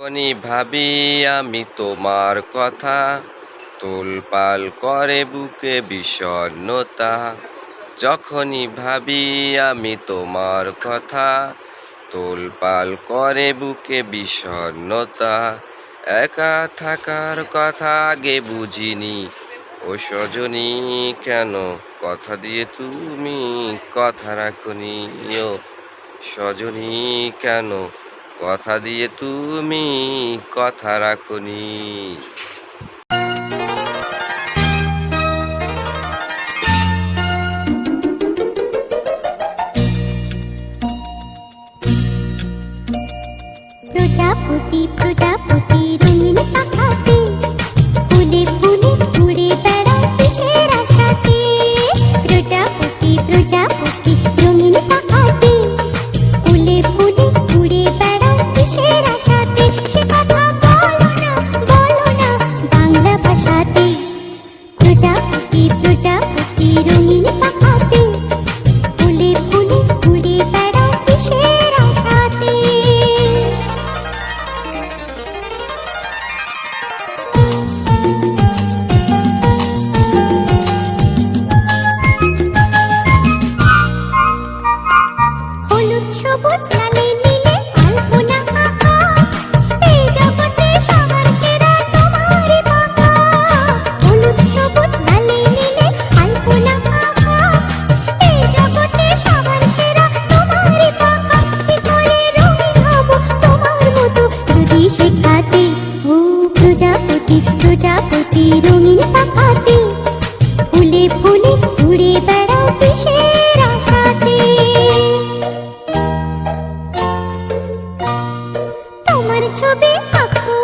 যখনই ভাবি, আমি তোমার কথা। তোলপাল করে বুকে বিষণ্ণতা। যখনই ভাবি, আমি তোমার কথা। তোলপাল করে বুকে বিষণ্ণতা। একা থাকার কথা আগে বুঝিনি। ও সজনী, কেন কথা দিয়ে তুমি কথা রাখনি? ও সজনী, কেন কথা দিয়ে তুমি কথা রাখুনি। প্রজাপতি প্রজাপতি রঙিন পাখাতে শেখাতে ও প্রজাপতি প্রজাপতি রঙিন পাখাতে ফুলে ফুলে উড়ে বেড়াও কিসের আশাতে। তোমার ছবি আঁকবো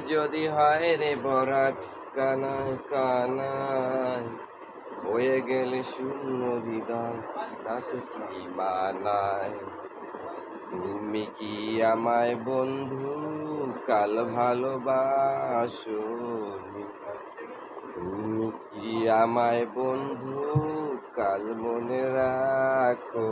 যদি হয় রে বরাট, কানায় কানায় হয়ে গেলে শূন্য হৃদয়, তাতে কি মানায় তুমি কি আমায় বন্ধু? কাল ভালোবাসো তুমি কি আমায় বন্ধু? কাল মনে রাখো